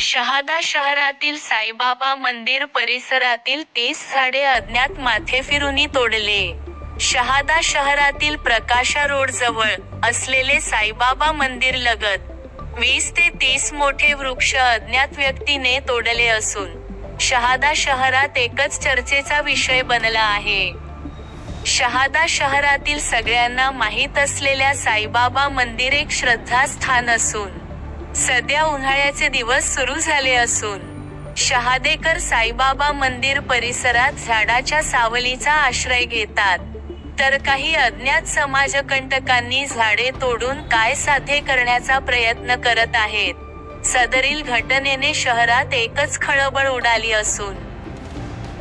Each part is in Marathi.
शहादा शहरातील साईबाबा मंदिर परिसरातील तीस झाडे अज्ञात माथेफिरूंनी तोडले. शहादा शहरातील प्रकाशा रोडजवळ असलेले साईबाबा मंदिरलगत वीस ते तीस मोठे वृक्ष अज्ञात व्यक्तीने तोडले असून, शहादा शहरात एकच चर्चेचा विषय बनला आहे. शहादा शहरातील सगळ्यांना माहीत असलेल्या साईबाबा मंदिर एक श्रद्धास्थान असून, सध्या उन्हाळ्याचे दिवस सुरू झाले असून, शहादेकर साईबाबा मंदिर परिसरात झाडाच्या सावलीचा आश्रय घेतात. तर काही अज्ञात समाजकंटकांनी झाडे तोडून काय साध्य करण्याचा प्रयत्न करत आहेत. सदरील घटनेने शहरात एकच खळबळ उडाली असून,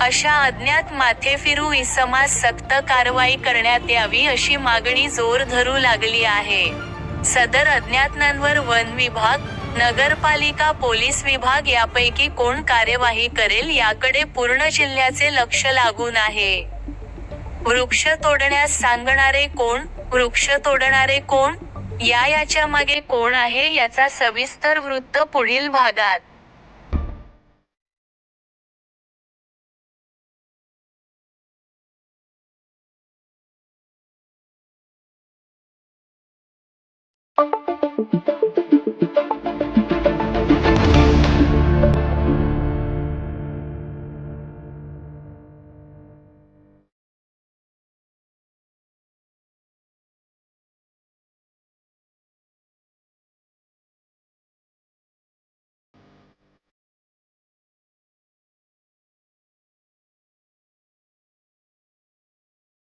अशा अज्ञात माथेफिरू इसमास सक्त कारवाई करण्यात यावी अशी मागणी जोर धरू लागली आहे. सदर अज्ञातनांवर वन विभाग, नगरपालिका पोलीस विभाग यापैकी कोण कार्यवाही करेल याकडे पूर्ण जिल्ह्याचे लक्ष लागून आहे. वृक्ष तोडण्यास सांगणारे कोण? वृक्ष तोडणारे कोण? या याच्यामागे कोण आहे याचा सविस्तर वृत्त पुढील भागात.